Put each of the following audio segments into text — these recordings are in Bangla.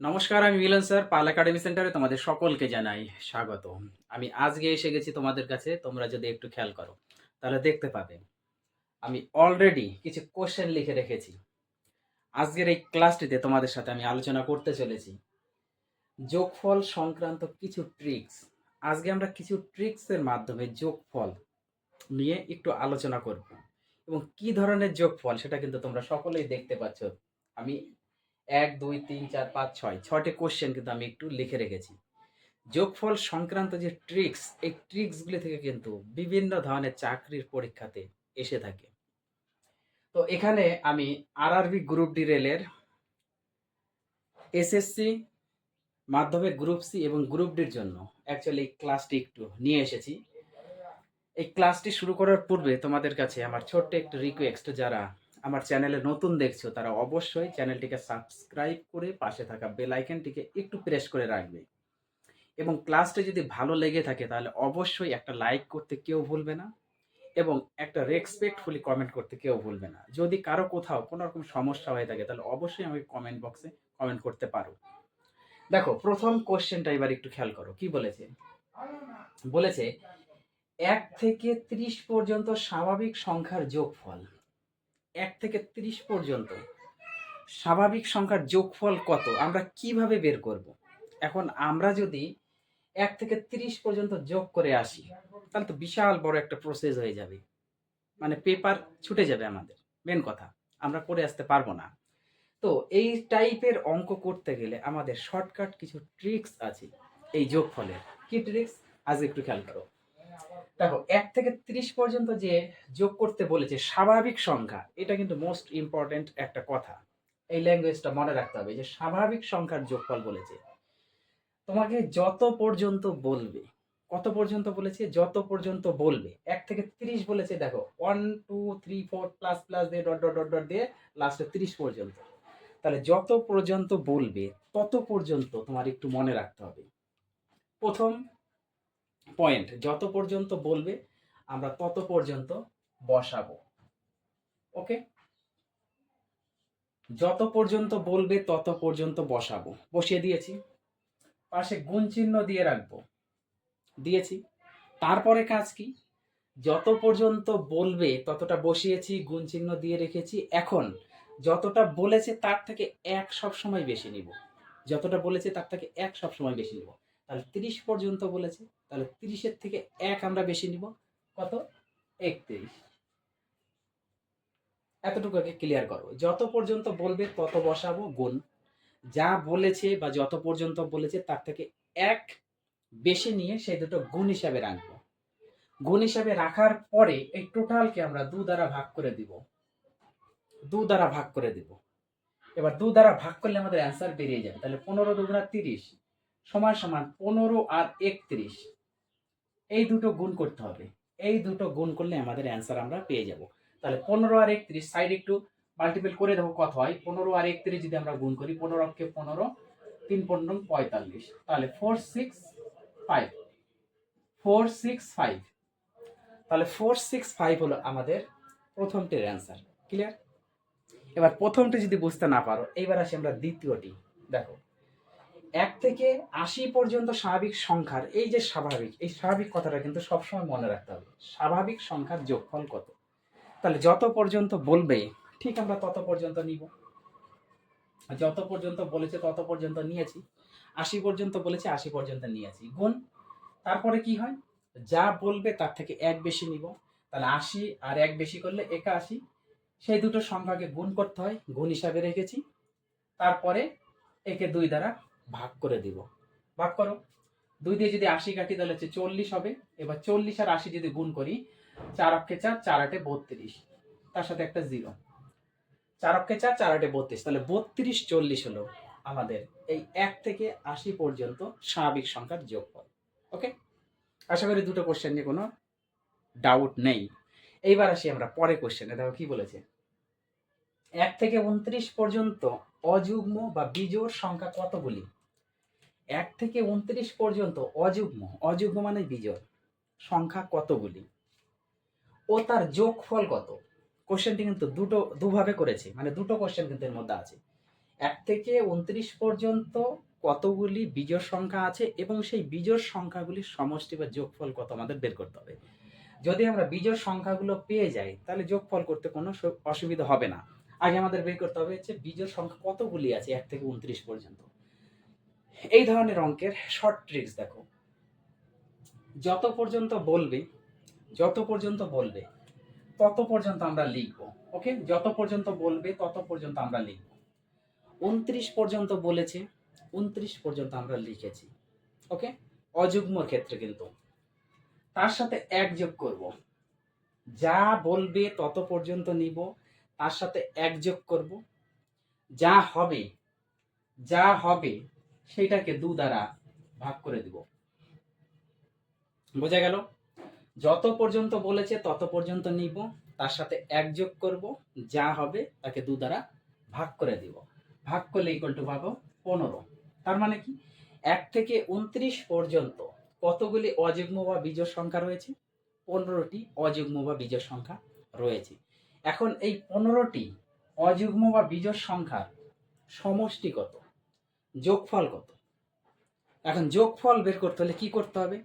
নমস্কার, আমি মিলন স্যার পাল একাডেমি সেন্টারে তোমাদের সকলকে জানাই স্বাগত আমি আজকে এসে গেছি তোমাদের কাছে, তোমরা যদি একটু খেয়াল করো, তাহলে দেখতে পাবে। আমি অলরেডি কিছু কোশ্চেন লিখে রেখেছি। আজকের এই ক্লাসটিতে তোমাদের সাথে আমি আলোচনা করতে চলেছি। যোগফল সংক্রান্ত কিছু ট্রিক্স আজকে আমরা কিছু ট্রিক্সের মাধ্যমে যোগফল নিয়ে একটু আলোচনা করব। এবং কি ধরনের যোগফল, সেটা কিন্তু তোমরা সকলেই দেখতে পাচ্ছ। আমি এক, দুই, তিন, চার, পাঁচ, ছয়। ছয়টি কোশ্চেন কিন্তু আমি একটু লিখে রেখেছি। যোগফল সংক্রান্ত যে ট্রিক্স এই ট্রিক্সগুলি থেকে কিন্তু বিভিন্ন ধরনের চাকরির পরীক্ষাতে এসে থাকে। তো এখানে আমি আরআরবি গ্রুপ ডি রেলের এসএসসি মাধ্যমিক গ্রুপ সি এবং গ্রুপ ডির জন্য অ্যাকচুয়ালি এই ক্লাসটি একটু নিয়ে এসেছি। এই ক্লাসটি শুরু করার পূর্বে তোমাদের কাছে আমার ছোট্ট একটু রিকোয়েস্ট যারা আমার চ্যানেলে নতুন দেখছ, তারা অবশ্যই চ্যানেলটিকে সাবস্ক্রাইব করে পাশে থাকা বেল আইকনটিকে একটু প্রেস করে রাখবে। এবং ক্লাসটি যদি ভালো লেগে থাকে, তাহলে অবশ্যই একটা লাইক করতে কেউ ভুলবে না এবং একটা রেসপেক্টফুলি কমেন্ট করতে কেউ ভুলবে না। যদি কারও কোথাও কোনো রকম সমস্যা হয়ে থাকে, তাহলে অবশ্যই আমাকে কমেন্ট বক্সে কমেন্ট করতে পারো। দেখো, প্রথম কোশ্চেনটা এবার একটু খেয়াল করো, কি বলেছে? বলেছে, এক থেকে ত্রিশ পর্যন্ত স্বাভাবিক সংখ্যার যোগফল এক থেকে ত্রিশ পর্যন্ত। স্বাভাবিক সংখ্যার যোগফল কত? আমরা কীভাবে বের করব? এখন আমরা যদি এক থেকে ত্রিশ পর্যন্ত যোগ করে আসি, তাহলে তো বিশাল বড় একটা প্রসেস হয়ে যাবে। মানে পেপার ছুটে যাবে আমাদের মেন কথা। আমরা করে আসতে পারব না। তো এই টাইপের অঙ্ক করতে গেলে আমাদের শর্টকাট কিছু ট্রিক্স আছে, এই যোগফলের। কি ট্রিক্স আজ একটু খেয়াল করো। দেখো, এক থেকে ত্রিশ পর্যন্ত যে যোগ করতে বলেছে, স্বাভাবিক সংখ্যা, এটা কিন্তু মোস্ট ইম্পর্টেন্ট একটা কথা। এই ল্যাঙ্গুয়েজটা মনে রাখতে হবে যে, স্বাভাবিক সংখ্যার যোগফল বলেছে। তোমাকে যত পর্যন্ত বলবে, কত পর্যন্ত বলেছে, যত পর্যন্ত বলবে, এক থেকে ত্রিশ বলেছে, দেখো one two three four plus plus দিয়ে ডট ডট ডট ডট দিয়ে লাস্টে ত্রিশ পর্যন্ত। তাহলে যত পর্যন্ত বলবে, তত পর্যন্ত তোমার একটু মনে রাখতে হবে। প্রথম পয়েন্ট যত পর্যন্ত বলবে, আমরা তত পর্যন্ত বসাবো। ওকে? যত পর্যন্ত বলবে, তত পর্যন্ত বসাবো। বসিয়ে দিয়েছি। পাশে গুণ চিহ্ন দিয়ে রাখব। দিয়েছি। তারপরে কাজ কি? যত পর্যন্ত বলবে, ততটা বসিয়েছি, গুণ চিহ্ন দিয়ে রেখেছি। এখন যতটা বলেছে, তার থেকে এক সব সময় বেশি নিব। যতটা বলেছে, তার থেকে এক সব সময় বেশি নিব। তাহলে তিরিশ পর্যন্ত বলেছে, তাহলে তিরিশের থেকে এক আমরা বেশি নিব। কত? একত্রিশ। এতটুকু আগে ক্লিয়ার করো। যত পর্যন্ত বলবে তত বসাবো গুণ। যা বলেছে বা যত পর্যন্ত বলেছে তার থেকে এক বেশি নিয়ে সেই দুটো গুণ হিসাবে রাখব। গুণ হিসাবে রাখার পরে এই টোটালকে আমরা দু দ্বারা ভাগ করে দিব। দু দ্বারা ভাগ করে দিব। এবার দু দ্বারা ভাগ করলে আমাদের অ্যান্সার বেরিয়ে যাবে। তাহলে পনেরো দুগুণা তিরিশ। সমান সমান পনেরো আর একত্রিশ। এই দুটো গুণ করতে হবে। এই দুটো গুণ করলে আমাদের অ্যান্সার আমরা পেয়ে যাব। তাহলে পনেরো আর একত্রিশ সাইড একটু মাল্টিপল করে দেবো কত হয়। পনেরো আর একত্রিশ যদি আমরা গুণ করি, পনেরো অক্ষে পনেরো, তিন পনেরো, পঁয়তাল্লিশ। তাহলে four six five four six five তাহলে ফোর সিক্স ফাইভ হলো আমাদের প্রথমটির অ্যান্সার ক্লিয়ার এবার প্রথমটি যদি বুঝতে না পারো, এইবার আসি আমরা দ্বিতীয়টি। দেখো এক থেকে আশি পর্যন্ত স্বাভাবিক সংখ্যার, এই যে স্বাভাবিক, এই স্বাভাবিক কথাটা কিন্তু সবসময় মনে রাখতে হবে। স্বাভাবিক সংখ্যার যোগফল কত? তাহলে যত পর্যন্ত বলবে, ঠিক আমরা তত পর্যন্ত নিব। যত পর্যন্ত বলেছে তত পর্যন্ত নিয়েছি। আশি পর্যন্ত বলেছে, আশি পর্যন্ত নিয়েছি। গুণ, তারপরে কি হয়? যা বলবে তার থেকে এক বেশি নিব। তাহলে আশি আর এক বেশি করলে একাশি। সেই দুটো সংখ্যাকে গুণ করতে হয়, গুণ হিসাবে রেখেছি। তারপরে একে দুই দ্বারা ভাগ করে দিব। ভাগ করো। দুই দিয়ে যদি আশি কাটি, তাহলে হচ্ছে চল্লিশ হবে। এবার চল্লিশ আর আশি যদি গুণ করি, চার অক্ষে চার চার আটে বত্রিশ। তার সাথে একটা জিরো। চার অক্ষে চার চার আটে বত্রিশ। তাহলে বত্রিশ চল্লিশ হলো আমাদের এই এক থেকে আশি পর্যন্ত স্বাভাবিক সংখ্যার যোগফল। ওকে আশা করি দুটো কোশ্চেন নিয়ে কোনো ডাউট নেই। এইবার আসি আমরা পরে কোশ্চেনে দেখো কি বলেছে? এক থেকে উনত্রিশ পর্যন্ত অযুগ্ম বা বিজোড় সংখ্যা কতগুলি? এক থেকে উনত্রিশ পর্যন্ত অযুগ্ম অযুগ্ম মানে বিজয়। সংখ্যা কতগুলি? ও তার যোগফল কত? কোশ্চেনটি কিন্তু দুটো, দুভাবে করেছে মানে দুটো কোশ্চেন কিন্তু এর মধ্যে আছে। এক থেকে উনত্রিশ পর্যন্ত কতগুলি বিজোড় সংখ্যা আছে এবং সেই বিজোড় সংখ্যাগুলির সমষ্টি বা যোগফল কত আমাদের বের করতে হবে। যদি আমরা বিজোড় সংখ্যাগুলো পেয়ে যাই, তাহলে যোগফল করতে কোনো অসুবিধা হবে না। আগে আমাদের বের করতে হবে হচ্ছে বিজোড় সংখ্যা কতগুলি আছে এক থেকে উনত্রিশ পর্যন্ত। এই ধরনের অঙ্কের শর্ট ট্রিক্স দেখো। যত পর্যন্ত বলবে, যত পর্যন্ত বলবে, তত পর্যন্ত আমরা লিখব ওকে যত পর্যন্ত বলবে, তত পর্যন্ত আমরা লিখব। উনত্রিশ পর্যন্ত বলেছে, উনত্রিশ পর্যন্ত আমরা লিখেছি ওকে অযুগ্মর ক্ষেত্রে কিন্তু। তার সাথে এক যোগ করব। যা বলবে, তত পর্যন্ত নিব। তার সাথে এক যোগ করব। যা হবে যা হবে সেটাকে দু দ্বারা ভাগ করে দিব। বোঝা গেল? যত পর্যন্ত বলেছে তত পর্যন্ত নিব, তার সাথে এক যোগ করব, যা হবে তাকে দু দ্বারা ভাগ করে দিব। ভাগ করলে ইকুয়াল টু পাবো পনেরো। তার মানে কি? এক থেকে উনত্রিশ পর্যন্ত কতগুলি অযুগ্ম বা বীজোড় সংখ্যা রয়েছে? পনেরোটি অযুগ্ম বা বীজোড় সংখ্যা রয়েছে। এখন এই পনেরোটি অযুগ্ম বা বীজোড় সংখ্যার সমষ্টি কত? যোগফল কত? এখন যোগফল বের করতে হলে কি করতে হবে?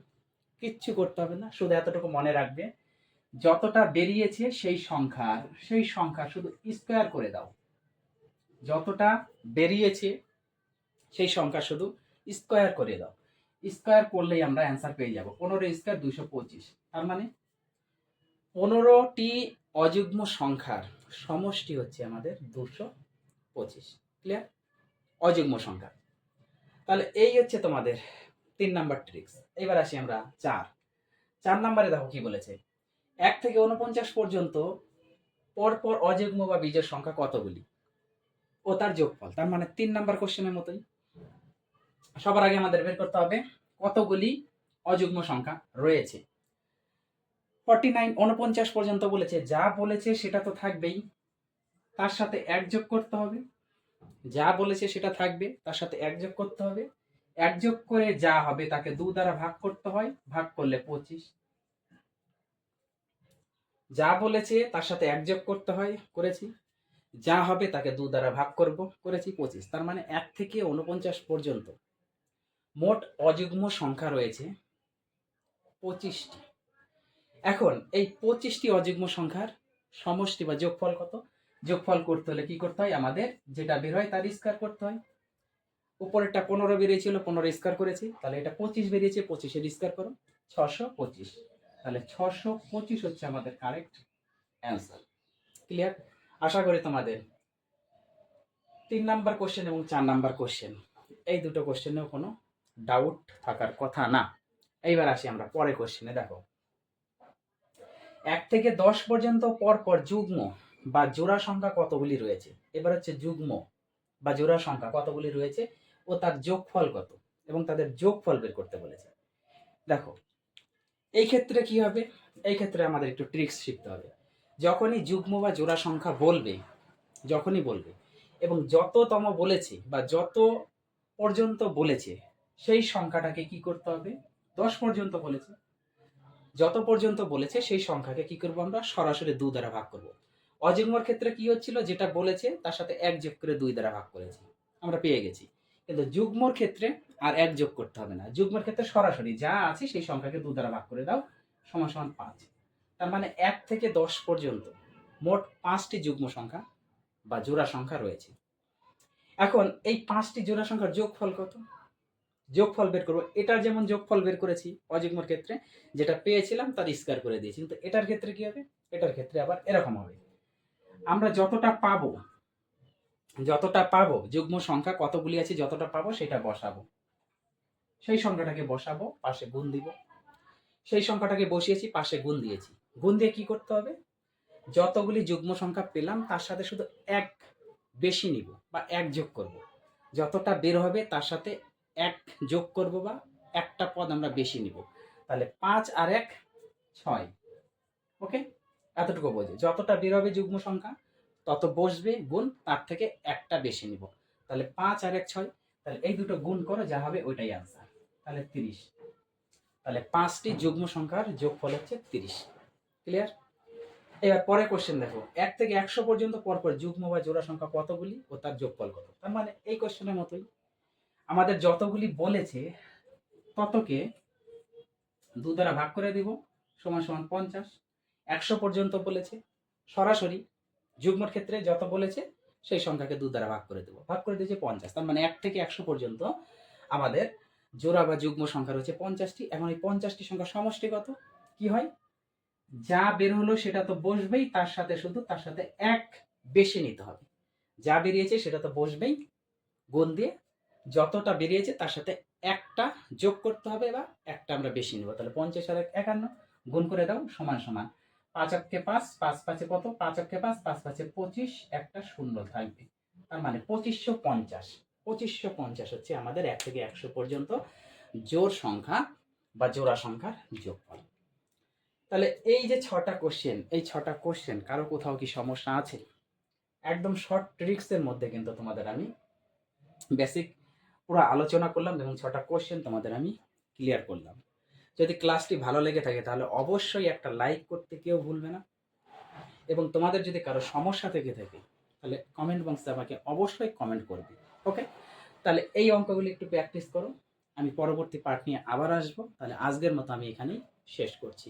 কিচ্ছু করতে হবে না, শুধু এতটুকু মনে রাখবে, যতটা বেরিয়েছে সেই সংখ্যার সেই সংখ্যা শুধু স্কোয়ার করে দাও। যতটা বেরিয়েছে সেই সংখ্যা শুধু স্কোয়ার করে দাও। স্কোয়ার করলেই আমরা অ্যান্সার পেয়ে যাব। পনেরো স্কোয়ার দুশো পঁচিশ, তার মানে পনেরোটি অযুগ্ম সংখ্যার সমষ্টি হচ্ছে আমাদের দুশো পঁচিশ ক্লিয়ার অযুগ্ম সংখ্যা। তাহলে এই হচ্ছে তোমাদের তিন নাম্বার ট্রিক্স এবার আসি আমরা চার। চার নাম্বারে দেখো কি বলেছে? এক থেকে উনপঞ্চাশ পর্যন্ত পরপর অযুগ্ম বা বীজের সংখ্যা কতগুলি? ও তার যোগফল। তার মানে তিন নাম্বার কোশ্চেনের মতোই। সবার আগে আমাদের বের করতে হবে কতগুলি অযুগ্ম সংখ্যা রয়েছে। ফর্টি নাইন উনপঞ্চাশ পর্যন্ত বলেছে। যা বলেছে সেটা তো থাকবেই। তার সাথে এক যোগ করতে হবে। যা বলেছে সেটা থাকবে, তার সাথে এক যোগ করতে হবে। এক যোগ করে যা হবে তাকে দু দ্বারা ভাগ করতে হয়, ভাগ করলে পঁচিশ। যা বলেছে তার সাথে এক যোগ করতে হয়, করেছি। যা হবে তাকে দু দ্বারা ভাগ করব, করেছি পঁচিশ। তার মানে এক থেকে উনপঞ্চাশ পর্যন্ত। মোট অযুগ্ম সংখ্যা রয়েছে পঁচিশটি। এখন এই পঁচিশটি অযুগ্ম সংখ্যার সমষ্টি বা যোগফল কত? যোগফল করতে হলে কি করতে হয়? আমাদের যেটা বের হয় তার স্কোয়ার করতে হয়। উপরেরটা পনেরো বেরিয়েছিল, পনেরো স্কোয়ার করেছি। তাহলে এটা পঁচিশ বেরিয়েছে, পঁচিশের স্কোয়ার করো। ছশো পঁচিশ। তাহলে ছশো পঁচিশ হচ্ছে আমাদের কারেক্ট অ্যান্সার ক্লিয়ার আশা করি তোমাদের তিন নাম্বার কোশ্চেন এবং চার নাম্বার কোশ্চেন এই দুটো কোশ্চেনেও কোনো ডাউট থাকার কথা না। এইবার আসি আমরা পরে কোশ্চেনে দেখো। এক থেকে দশ পর্যন্ত পর পর যুগ্ম বা জোড়া সংখ্যা কতগুলি রয়েছে? এবার হচ্ছে যুগ্ম বা জোড়া সংখ্যা কতগুলি রয়েছে ও তার যোগফল কত এবং তাদের যোগফল বের করতে বলেছে। দেখো, এই ক্ষেত্রে কি হবে? এই ক্ষেত্রে আমাদের একটু ট্রিক্স শিখতে হবে। যখনই যুগ্ম বা জোড়া সংখ্যা বলবে, যখনই বলবে এবং যততম বলেছে বা যত পর্যন্ত বলেছে, সেই সংখ্যাটাকে কি করতে হবে? দশ পর্যন্ত বলেছে। যত পর্যন্ত বলেছে, সেই সংখ্যাকে কি করব আমরা? সরাসরি দু দ্বারা ভাগ করব। অযুগ্মর ক্ষেত্রে কি হচ্ছিল, যেটা বলেছে, তার সাথে এক যোগ করে দুই দ্বারা ভাগ করেছি। আমরা পেয়ে গেছি। কিন্তু যুগ্মর ক্ষেত্রে আর এক যোগ করতে হবে না। যুগ্মর ক্ষেত্রে সরাসরি যা আছে, সেই সংখ্যাকে দু দ্বারা ভাগ করে দাও, সমান সমান পাঁচ। তার মানে এক থেকে দশ পর্যন্ত মোট পাঁচটি যুগ্ম সংখ্যা বা জোড়া সংখ্যা রয়েছে। এখন এই পাঁচটি জোড়া সংখ্যার যোগফল কত? যোগফল বের করব। এটার যেমন যোগফল বের করেছি অযুগ্মর ক্ষেত্রে, যেটা পেয়েছিলাম তার স্কোয়ার করে দিয়েছি। কিন্তু এটার ক্ষেত্রে কি হবে? এটার ক্ষেত্রে আবার এরকম হবে। আমরা যতটা পাবো যতটা পাবো, যুগ্ম সংখ্যা কতগুলি আছে, যতটা পাবো সেটা বসাবো। সেই সংখ্যাটাকে বসাবো, পাশে গুণ দিব। সেই সংখ্যাটাকে বসিয়েছি, পাশে গুণ দিয়েছি। গুণ দিয়ে কি করতে হবে? যতগুলি যুগ্ম সংখ্যা পেলাম, তার সাথে শুধু এক বেশি নিব বা এক যোগ করব। যতটা বের হবে, তার সাথে এক যোগ করব বা একটা পদ আমরা বেশি নিব। তাহলে পাঁচ আর এক, ছয়। ওকে? এতটুকু বোঝে যতটা বের হবে যুগ্ম সংখ্যা, তত বসবে গুণ তার থেকে একটা বেশি নিব। তাহলে পাঁচ আর এক ছয়, তাহলে এই দুটো গুণ করো, যা হবে ওইটাই আনসার তাহলে তিরিশ। তাহলে পাঁচটি যুগ্ম সংখ্যার যোগফল হচ্ছে তিরিশ। ক্লিয়ার এবার পরে কোশ্চেন দেখো। এক থেকে একশো পর্যন্ত পরপর যুগ্ম বা জোড়া সংখ্যা কতগুলি ও তার যোগফল কত? তার মানে এই কোশ্চেনের মতোই। আমাদের যতগুলি বলেছে, ততকে দু দ্বারা ভাগ করে দিব, সমান সমান পঞ্চাশ। একশো পর্যন্ত বলেছে। সরাসরি যুগ্মর ক্ষেত্রে যত বলেছে, সেই সংখ্যাকে দু দ্বারা ভাগ করে দেবো। ভাগ করে দিয়েছে পঞ্চাশ। তার মানে এক থেকে একশো পর্যন্ত আমাদের জোড়া বা যুগ্ম সংখ্যা রয়েছে পঞ্চাশটি। এখন এই পঞ্চাশটি সংখ্যা সমষ্টিগত কি হয়? যা বের হলো সেটা তো বসবেই, তার সাথে শুধু, তার সাথে এক বেশি নিতে হবে। যা বেরিয়েছে সেটা তো বসবেই। গুণ দিয়ে যতটা বেরিয়েছে, তার সাথে একটা যোগ করতে হবে বা একটা আমরা বেশি নেব। তাহলে পঞ্চাশ আর এক একান্ন, গুণ করে দাও, সমান সমান পাঁচ অক্ষে পাঁচ পাঁচ পাঁচে কত? পাঁচ অক্ষে পাঁচ পাঁচ পাঁচে পঁচিশ, একটা শূন্য থাকবে। তার মানে পঁচিশশো পঞ্চাশ। পঁচিশশো পঞ্চাশ হচ্ছে আমাদের এক থেকে একশো পর্যন্ত জোর সংখ্যা বা জোড়া সংখ্যার যোগফল। তাহলে এই যে ছটা কোশ্চেন এই ছটা কোশ্চেন কারও কোথাও কি সমস্যা আছে? একদম শর্ট ট্রিক্সের মধ্যে কিন্তু তোমাদের আমি বেসিক পুরো আলোচনা করলাম এবং ছটা কোশ্চেন তোমাদের আমি ক্লিয়ার করলাম। যদি ক্লাসটি ভালো লেগে থাকে, তাহলে অবশ্যই একটা লাইক করতে কেউ ভুলবে না। এবং তোমাদের যদি কারও সমস্যা থেকে থাকে, তাহলে কমেন্ট বক্সে আমাকে অবশ্যই কমেন্ট করবে ওকে তাহলে এই অঙ্কগুলি একটু প্র্যাকটিস করো। আমি পরবর্তী পার্ট নিয়ে আবার আসব। তাহলে আজকের মতো আমি এখানেই শেষ করছি।